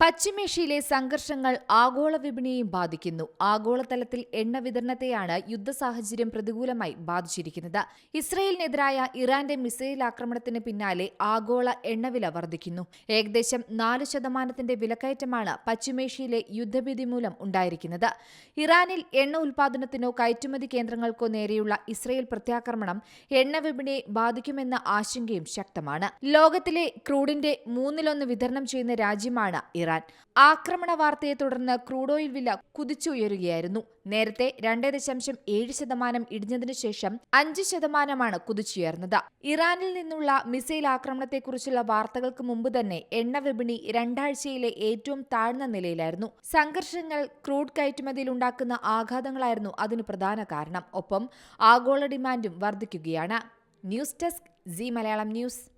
പശ്ചിമേഷ്യയിലെ സംഘർഷങ്ങൾ ആഗോള വിപണിയെയും ബാധിക്കുന്നു. ആഗോളതലത്തിൽ എണ്ണ വിതരണത്തെയാണ് യുദ്ധ സാഹചര്യം പ്രതികൂലമായി ബാധിച്ചിരിക്കുന്നത്. ഇസ്രയേലിനെതിരായ ഇറാന്റെ മിസൈൽ ആക്രമണത്തിന് പിന്നാലെ ആഗോള എണ്ണവില വർദ്ധിക്കുന്നു. ഏകദേശം നാല് ശതമാനത്തിന്റെ വിലക്കയറ്റമാണ് പശ്ചിമേഷ്യയിലെ യുദ്ധഭീതി മൂലം ഉണ്ടായിരിക്കുന്നത്. ഇറാനിൽ എണ്ണ ഉൽപാദനത്തിനോ കയറ്റുമതി കേന്ദ്രങ്ങൾക്കോ നേരെയുള്ള ഇസ്രയേൽ പ്രത്യാക്രമണം എണ്ണ വിപണിയെ ബാധിക്കുമെന്ന ആശങ്കയും ശക്തമാണ്. ലോകത്തിലെ ക്രൂഡിന്റെ മൂന്നിലൊന്ന് വിതരണം ചെയ്യുന്ന രാജ്യമാണ് ഇറാൻ. ആക്രമണ വാർത്തയെ തുടർന്ന് ക്രൂഡ് ഓയിൽ വില കുതിച്ചുയരുകയായിരുന്നു. നേരത്തെ രണ്ട് ദശാംശം ഏഴ് ശതമാനം ഇടിഞ്ഞതിനു ശേഷം അഞ്ച് ശതമാനമാണ് കുതിച്ചുയർന്നത്. ഇറാനിൽ നിന്നുള്ള മിസൈൽ ആക്രമണത്തെക്കുറിച്ചുള്ള വാർത്തകൾക്ക് മുമ്പ് തന്നെ എണ്ണ വിപണി രണ്ടാഴ്ചയിലെ ഏറ്റവും താഴ്ന്ന നിലയിലായിരുന്നു. സംഘർഷങ്ങൾ ക്രൂഡ് കയറ്റുമതിയിൽ ഉണ്ടാക്കുന്ന ആഘാതങ്ങളായിരുന്നു അതിന് പ്രധാന കാരണം. ഒപ്പം ആഗോള ഡിമാൻഡും വർദ്ധിക്കുകയാണ്. News desk C Malayalam news.